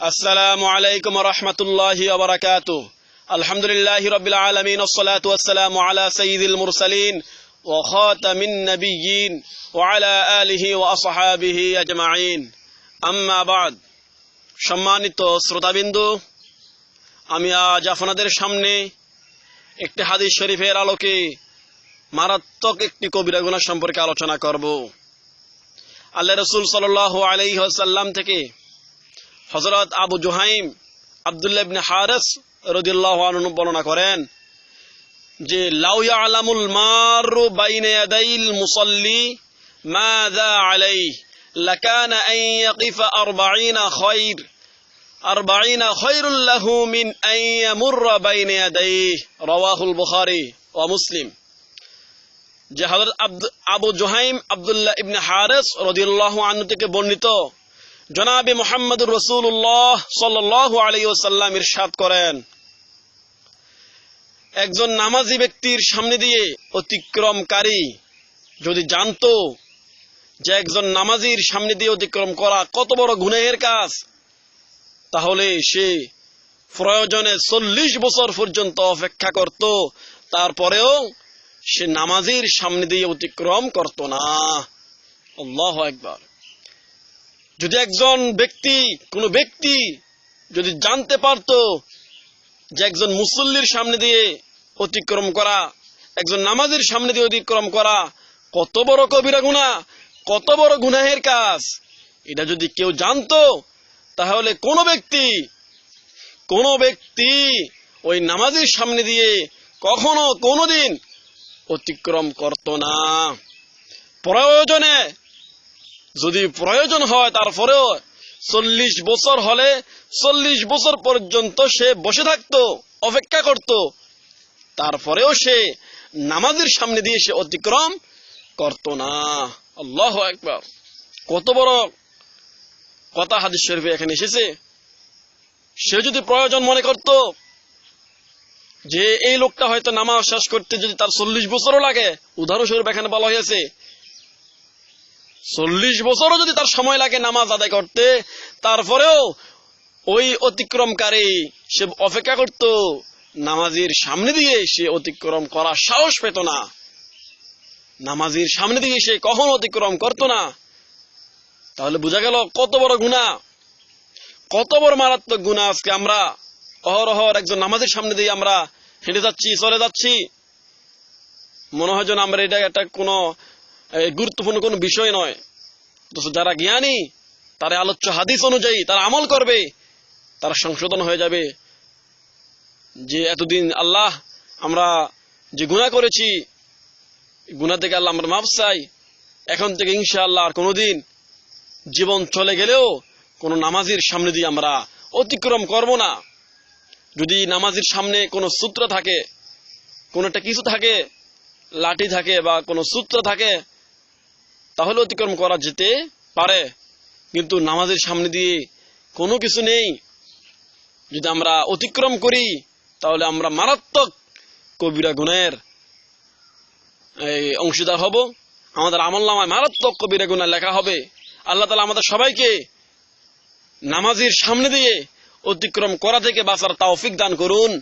السلام عليكم ورحمة الله وبركاته الحمد لله رب العالمين والصلاة والسلام على سيد المرسلين وخاتم النبيين وعلى آله وأصحابه أجمعين أما بعد সম্মানিত শ্রোতাবিন্দু আমি আজ আপনাদের সামনে একটি হাদিস শরীফের আলোকে মারাত্মক একটি কবিরা গুণা সম্পর্কে আলোচনা করব আল্লাহ রসুল সাল আলাইহি সাল্লাম থেকে হজরত আবু জুহাইম আবদুল্লাহ ইবনে হারেস রদিল্লাহ আনহু বর্ণনা করেন যে লাউ ইয়ালামুল মারু বাইনা ইয়াদাইল মুসাল্লি মাযা আলাইহি লাকানা আন ইয়াকিফা 40 খায়র 40 খায়রুল লাহু মিন আন ইয়ামুররা বাইনা ইয়াদাইহি রাওয়াহুল বুখারী ওয়া মুসলিম যে হযরত আবু জুহাইম আব্দুল্লাহ ইবনে হারেস রাদিয়াল্লাহু আনহু থেকে বর্ণিত জনাবে মোহাম্মদুর রসুল্লাহ সাল্লাহ ওসাল্লাম ইরশাদ করেন। একজন নামাজি ব্যক্তির সামনে দিয়ে অতিক্রমকারী যদি জানতো যে একজন নামাজির সামনে দিয়ে অতিক্রম করা কত বড় গুনেহের কাজ, তাহলে সে প্রয়োজনে চল্লিশ বছর পর্যন্ত অপেক্ষা করত, তারপরেও সে নামাজির সামনে দিয়ে অতিক্রম করত না। আল্লাহ একবার যদি একজন ব্যক্তি, কোনো ব্যক্তি যদি জানতে পারত যে একজন মুসল্লির সামনে দিয়ে অতিক্রম করা, একজন নামাজের সামনে দিয়ে অতিক্রম করা কত বড় কবিরা গুণা কত বড় গুনাহের কাজ, এটা যদি কেউ জানতো, তাহলে কোন ব্যক্তি কোন ব্যক্তি ওই নামাজের সামনে দিয়ে কখনো কোনোদিন অতিক্রম করত না। প্রয়োজনে যদি প্রয়োজন হয় তারপরেও চল্লিশ বছর হলে চল্লিশ বছর পর্যন্ত সে বসে থাকত, অপেক্ষা করত। তারপরেও সে নামাজের সামনে দিয়ে সে অতিক্রম করত না। আল্লাহ একবার কত বড় কথা হাদিস শরীফে এখানে এসেছে। সে যদি প্রয়োজন মনে করত যে এই লোকটা হয়তো নামাজ শেষ করতে যদি তার চল্লিশ বছরও লাগে, উদাহরণস্বরূপ এখানে বলা হয়েছে চল্লিশ বছরও যদি তার সময় লাগে নামাজ আদায় করতে, তারপরেও ওই অতিক্রমকারী সে অপেক্ষা করত, নামাজির সামনে দিয়ে সে অতিক্রম করার সাহস পেত না। নামাজির সামনে দিয়ে সে কখন অতিক্রম করত না? তাহলে বোঝা গেল কত বড় গুণা। কত বড় মারাত্মক গুণা আজকে আমরা, অহরহর একজন নামাজের সামনে দিয়ে আমরা হেঁটে যাচ্ছি, চলে যাচ্ছি। মনে হয় যেন আমরা এটা একটা কোনো গুরুত্বপূর্ণ কোনো বিষয় নয়। যারা জ্ঞানী, তারা আলোচ্য হাদিস অনুযায়ী তারা আমল করবে, তারা সংশোধন হয়ে যাবে। যে এতদিন আল্লাহ আমরা যে গুণা করেছি গুণা থেকে আল্লাহ আমরা মাফ চাই। এখন থেকে ইনশা আল্লাহ আর কোনোদিন জীবন চলে গেলেও কোনো নামাজির সামনে দিয়ে আমরা অতিক্রম করব না। যদি নামাজির সামনে কোনো সূত্র থাকে, কোনো একটা কিছু থাকে, লাঠি থাকে বা কোনো সূত্র থাকে তাহলে অতিক্রম করা যেতে পারে। কিন্তু নামাজের সামনে দিয়ে কোনো কিছু নেই। যদি আমরা অতিক্রম করি, তাহলে আমরা মারাত্মক কবিরা গুণের অংশীদার হব। আমাদের আমল নামায় মারাত্মক কবিরা গুণা লেখা হবে। আল্লাহ তালা আমাদের সবাইকে নামাজের সামনে দিয়ে অতিক্রম করা থেকে বাঁচার তৌফিক দান করুন।